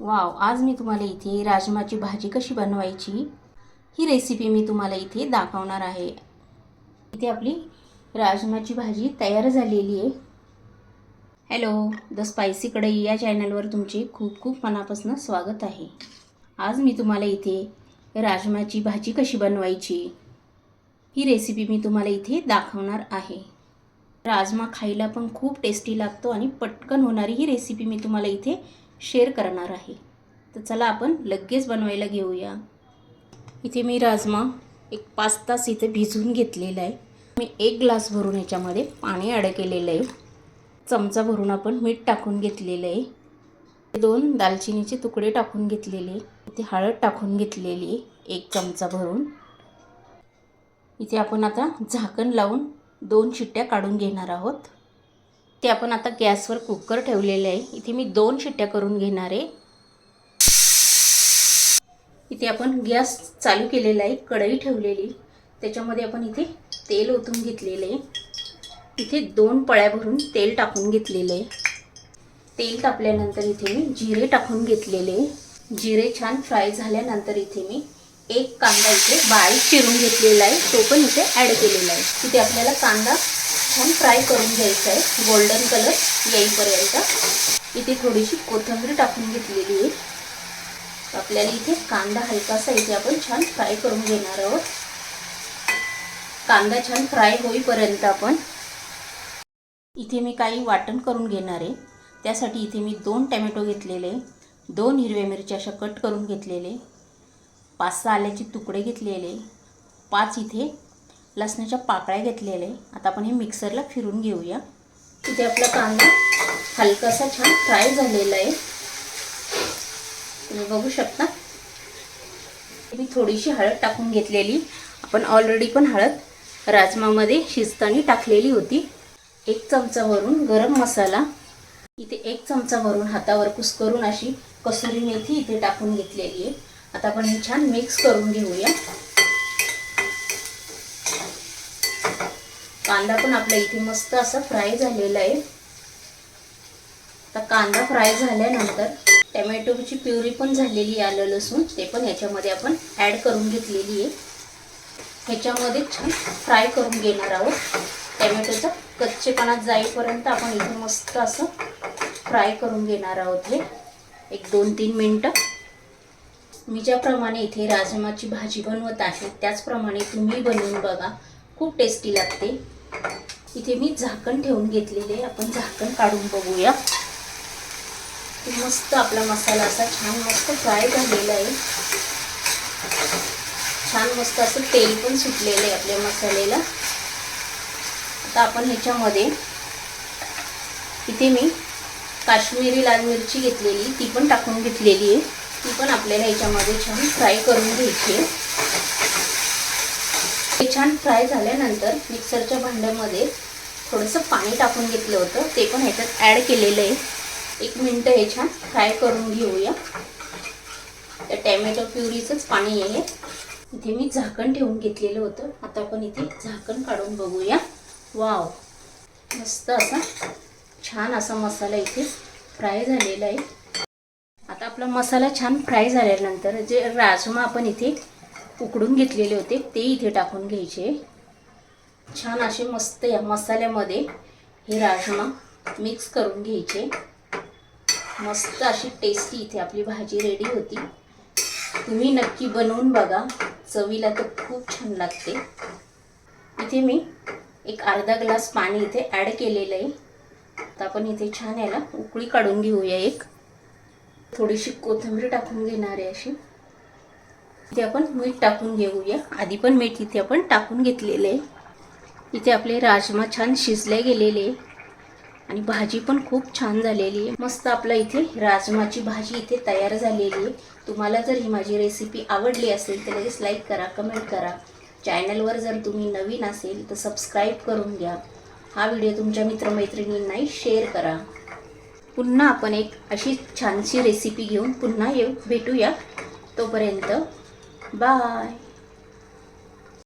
Wow आज मी तुम्हाला इथे राजमाची भाजी कशी बनवायची ही रेसिपी मी तुम्हाला इथे दाखवणार आहे. इथे आपली राजमाची भाजी तयार झालेली आहे. हॅलो द स्पायसी कढई या चॅनलवर तुमचे खूप खूप मनापासून स्वागत आहे. आज मी तुम्हाला इथे राजमाची भाजी कशी बनवायची ही रेसिपी मी तुम्हाला इथे दाखवणार आहे. राजमा खायला पण खूप टेस्टी लागतो आणि पटकन होणारी ही रेसिपी मी तुम्हाला इथे शेअर करणार आहे. तर चला आपण लगेच बनवायला घेऊया. इथे मी राजमा एक पाच तास इथे भिजवून घेतलेला आहे. मी एक ग्लास भरून याच्यामध्ये पाणी ॲड केलेलं आहे. चमचा भरून आपण मीठ टाकून घेतलेलं आहे. दोन दालचिनीचे तुकडे टाकून घेतलेले इथे हळद टाकून घेतलेली आहे एक चमचा भरून. इथे आपण आता झाकण लावून दोन शिट्ट्या काढून घेणार आहोत. ते आपण आता गॅसवर कुकर ठेवलेले आहे. इथे मी दोन शिट्ट्या करून घेणार आहे. इथे आपण गॅस चालू केलेला आहे कढई ठेवलेली. त्याच्यामध्ये आपण इथे तेल ओतून घेतलेले आहे. इथे दोन पळ्या भरून तेल टाकून घेतलेलं आहे. तेल तापल्यानंतर इथे मी जिरे टाकून घेतलेले जिरे छान फ्राय झाल्यानंतर इथे मी एक कांदा इथे बारीक चिरून घेतलेला आहे. तो पण इथे ॲड केलेला आहे. इथे आपल्याला कांदा छान फ्राय करून घ्यायचा आहे गोल्डन कलर येईपर्यंत. इथे थोडीशी कोथिंबीर टाकून घेतलेली आहे. आपल्याला इथे कांदा हलकासा इथे आपण छान फ्राय करून घेणार आहोत. कांदा छान फ्राय होईपर्यंत आपण इथे मी काही वाटण करून घेणार आहे. त्यासाठी इथे मी दोन टॅमॅटो घेतलेले दोन हिरव्या मिरच्या अशा कट करून घेतलेले पाच सहा आल्याचे तुकडे घेतलेले पाच इथे लसणाच्या पाकळ्या घेतलेले आता आपण हे मिक्सरला फिरून घेऊया. इथे आपला कांदा हलकासा छान फ्राय झालेला आहे. तुम्ही बघू शकता. मी थोडीशी हळद टाकून घेतलेली. आपण ऑलरेडी पण हळद राजमामध्ये शिजताना टाकलेली होती. एक चमचा भरून गरम मसाला. इथे एक चमचा भरून हातावर कुस्करून अशी कसुरी मेथी इथे टाकून घेतलेली आहे. आता आपण हे छान मिक्स करून घेऊया. कांदा पण आपला इथे मस्त असा फ्राय झालेला आहे. आता कांदा फ्राय झाल्यानंतर टमॅटोची प्युरी पण झालेली आहे आलं लसूण ते पण ह्याच्यामध्ये आपण ॲड करून घेतलेली आहे. ह्याच्यामध्ये छान फ्राय करून घेणार आहोत. टमॅटोचा कच्चेपणा जाईपर्यंत आपण इथे मस्त असं फ्राय करून घेणार आहोत हे. एक दोन तीन मिनटं. मी ज्याप्रमाणे इथे राजमाची भाजी बनवत आहे त्याचप्रमाणे तुम्ही बनवून बघा. खूप टेस्टी लागते. इथे मी झाकण ठेवून घेतलेले आपण झाकण काढून बघूया. मस्त आपला मसाला असा छान मस्त फ्राय झालेला आहे. छान मस्त असं तेल पण सुटलेलं आहे आपल्या मसाल्याला. आता आपण ह्याच्यामध्ये इथे मी काश्मीरी लाल मिरची घेतलेली ती पण टाकून घेतलेली आहे. ती पण आपल्याला ह्याच्यामध्ये छान फ्राय करून घ्यायची आहे. हे छान फ्राय झाल्यानंतर मिक्सरच्या भांड्यामध्ये थोडंसं पाणी टाकून घेतलं होतं. ते पण ह्याच्यात ॲड केलेलं आहे. एक मिनटं हे छान फ्राय करून घेऊया. त्या टॅमॅटो प्युरीचंच पाणी आहे इथे मी झाकण ठेवून घेतलेलं होतं. आता आपण इथे झाकण काढून बघूया. वाव. मस्त असा छान असा मसाला इथे फ्राय झालेला आहे. आता आपला मसाला छान फ्राय झाल्यानंतर जे राजमा आपण इथे उकडून घेतलेले होते. ते इथे टाकून घ्यायचे. छान असे मस्त या मसाल्यामध्ये हे राजमा मिक्स करून घ्यायचे. मस्त अशी टेस्टी इथे आपली भाजी रेडी होती. तुम्ही नक्की बनवून बघा. चवीला तर खूप छान लागते. इथे मी एक अर्धा ग्लास पाणी इथे ॲड केलेलं आहे. तर आपण इथे छान याला उकळी काढून घेऊया एक. थोडीशी कोथिंबीर टाकून घेणार आहे अशी. इथे आपण मीठ टाकून घेऊया. आधी पण मीठ इथे आपण टाकून घेतलेलं आहे. इथे आपले राजमा छान शिजले गेलेले आहे. आणि भाजी पण खूप छान झालेली आहे. मस्त आपला इथे राजमाची भाजी इथे तयार झालेली आहे. तुम्हाला जर ही माझी रेसिपी आवडली असेल तर लगेच लाईक करा कमेंट करा. चॅनलवर जर तुम्ही नवीन असेल तर सबस्क्राईब करून घ्या. हा व्हिडिओ तुमच्या मित्रमैत्रिणींनाही शेअर करा. पुन्हा आपण एक अशी छानशी रेसिपी घेऊन पुन्हा येऊ भेटूया तोपर्यंत. Bye.